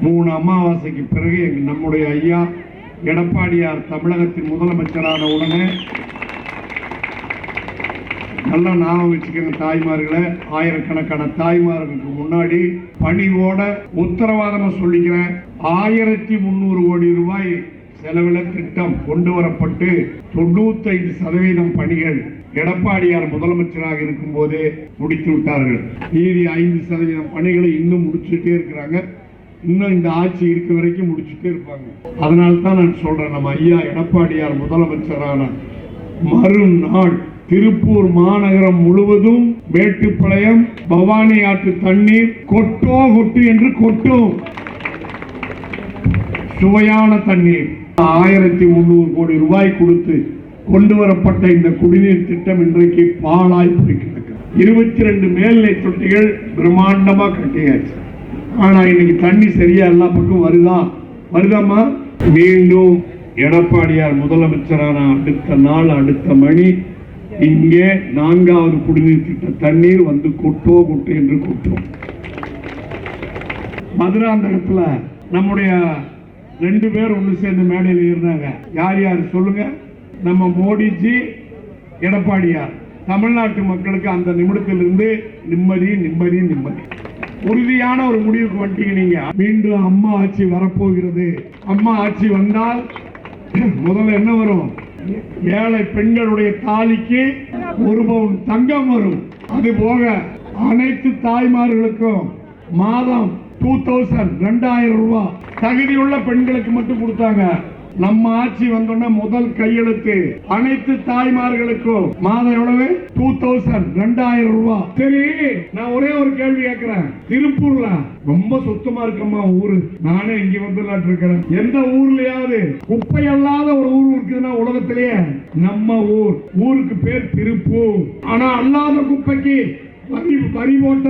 மூணு அமாவாசைக்கு பிறகு எங்கள் நம்முடைய ஐயா எடப்பாடியார் தமிழகத்தின் முதலமைச்சரான உடனே நல்லா ஞாபகம் வச்சுக்கோங்க தாய்மார்களை ஆயிரக்கணக்கான தாய்மார்களுக்கு முன்னாடி பணிவோட உத்தரவாதமா சொல்லிக்கிறேன். ஆயிரத்தி முந்நூறு கோடி ரூபாய் செலவில திட்டம் கொண்டு வரப்பட்டு தொண்ணூத்தைந்து சதவீதம் பணிகள் எடப்பாடியார் முதலமைச்சராக இருக்கும் போதே முடித்து விட்டார்கள். மீதி ஐந்து சதவீதம் பணிகளை இன்னும் முடிச்சுட்டே இருக்கிறாங்க. இன்னும் இந்த ஆட்சி இருக்க வரைக்கும் முடிச்சுட்டே இருப்பாங்க. அதனால தான் நான் சொல்றேன் நம்ம ஐயா எடப்பாடியார் முதலமைச்சரான மறுநாள் திருப்பூர் மாநகரம் முழுவதும் மேட்டுப்பாளையம் பவானி ஆற்று தண்ணீர் கொட்டோ கொட்டு என்று கொட்டும். சுவையான தண்ணீர். ஆயிரத்தி முந்நூறு கோடி ரூபாய் கொடுத்து கொண்டு வரப்பட்ட இந்த குடிநீர் திட்டம் இன்றைக்கு பாழாய் போய் இருபத்தி ரெண்டு மேல்நிலை தொட்டிகள் பிரம்மாண்டமா கட்டியாச்சு. ஆனால் இன்னைக்கு தண்ணி சரியா எல்லா பக்கம் வருதா? வருதாம்மா? மீண்டும் எடப்பாடியார் முதலமைச்சரான அடுத்த நாள் அடுத்த மணி இங்கே நான்காவது குடிநீர் திட்ட தண்ணீர் வந்து கொட்டோ கொட்டு என்று கொட்டும். மதுராந்தகத்தில் நம்முடைய ரெண்டு பேர் ஒன்று சேர்ந்து மேடையில் இருந்தாங்க யார் யார் சொல்லுங்க? நம்ம மோடிஜி எடப்பாடியார். தமிழ்நாட்டு மக்களுக்கு அந்த நிமிடத்திலிருந்து நிம்மதி நிம்மதி நிம்மதி. உறுதியான ஒரு முடிவுக்கு வந்துட்டீங்க நீங்க. மீண்டும் அம்மா ஆட்சி வரப்போகிறது. அம்மா ஆட்சி வந்தால் முதல்ல என்ன வரும்? ஏழை பெண்களுடைய தாலிக்கு ஒரு பவுன் தங்கம் வரும். அது போக அனைத்து தாய்மார்களுக்கும் மாதம் டூ தௌசண்ட் ரெண்டாயிரம் ரூபாய் தகுதியுள்ள பெண்களுக்கு மட்டும் கொடுத்தாங்க. நம்ம ஆட்சி வந்தோடனே முதல் கையெழுத்து அனைத்து தாய்மார்களுக்கும் மாதம் எவ்வளவு? டூ தௌசண்ட் ரெண்டாயிரம் ரூபாய் சரி நான் ஒரே ஒரு கேள்வி கேட்கிறேன். திருப்பூர்ல ரொம்ப சுத்தமா இருக்கம்மா ஊரு? நானே இங்க வந்துலாட்டு இருக்கிறேன் எந்த ஊர்லயாவது குப்பை அல்லாத ஒரு ஊர் இருக்குதுன்னா உலகத்திலேயே நம்ம ஊர். ஊருக்கு பேர் திருப்பூர். ஆனா அல்லாத குப்பைக்கு வரி வரி போட்ட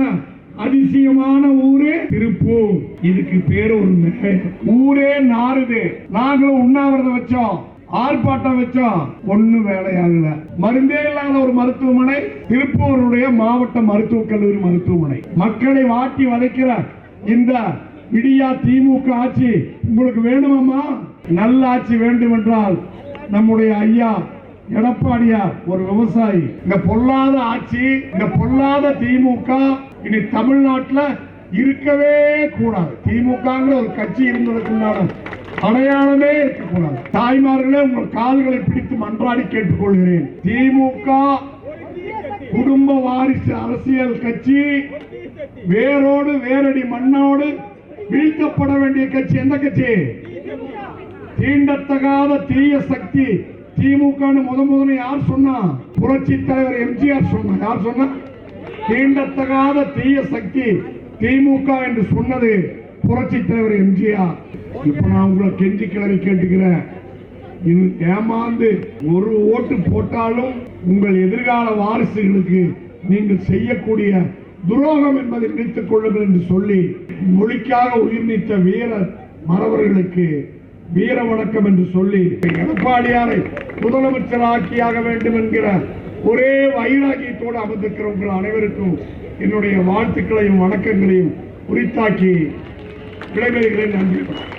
அதிசயமான ஊரு திருப்பூர் இதுக்கு பேரு ஒரு ஊரே நாறுது நாங்களும் உண்ணாவிரதம் வச்சோம். ஆர்ப்பாட்டம் வச்சோம். ஒண்ணு வேலையாகல. மருந்தே இல்லாத ஒரு மருத்துவமனை திருப்பூருடைய மாவட்ட மருத்துவக் கல்லூரி மருத்துவமனை. மக்களை வாட்டி வதைக்கிற இந்த விடியா திமுக ஆட்சி உங்களுக்கு வேணுமாமா நல்ல ஆட்சி வேண்டும் என்றால் நம்முடைய ஐயா எடப்பாடியார் ஒரு விவசாயி. இந்த பொல்லாத ஆட்சி இந்த பொல்லாத திமுக இனி தமிழ்நாட்டுல இருக்கவே கூடாது. திமுகங்கிற ஒரு கட்சி இருந்ததுக்குண்டான அடையாளமே இருக்கக்கூடாது. தாய்மார்களே உங்கள் கால்களை பிடித்து மன்றாடி கேட்டுக்கொள்கிறேன். திமுக குடும்ப வாரிசு அரசியல் கட்சி வேரோடு வேரடி மண்ணோடு வீழ்த்தப்பட வேண்டிய கட்சி எந்த கட்சி? தீண்டத்தகாத தீய சக்தி. திமுக முத முதல்ல யார் சொன்னா? புரட்சி தலைவர் எம்ஜிஆர் சொன்னா. யார் சொன்னா? தீண்டத்தகாத தீய சக்தி திமுக என்று சொன்னது புரட்சி தலைவர் எம்ஜிஆர். இப்ப நான் உங்களை கெஞ்சி கிளறி கேட்டுக்கிறேன். ஏமாந்து ஒரு ஓட்டு போட்டாலும் உங்கள் எதிர்கால வாரிசுகளுக்கு நீங்கள் செய்யக்கூடிய துரோகம் என்பதை நினைத்துக் கொள்ளுங்கள் என்று சொல்லி மொழிக்காக உயிர் நீத்த வீரர் மறவர்களுக்கு வீர வணக்கம் என்று சொல்லி எடப்பாடியாரை முதலமைச்சர் ஆக்கியாக வேண்டும் என்கிற ஒரே வைராகியத்தோடு அமர்ந்திருக்கிற உங்கள் அனைவருக்கும் என்னுடைய வாழ்த்துக்களையும் வணக்கங்களையும் உரித்தாக்கி விடைபெறுகிறேன். நன்றி.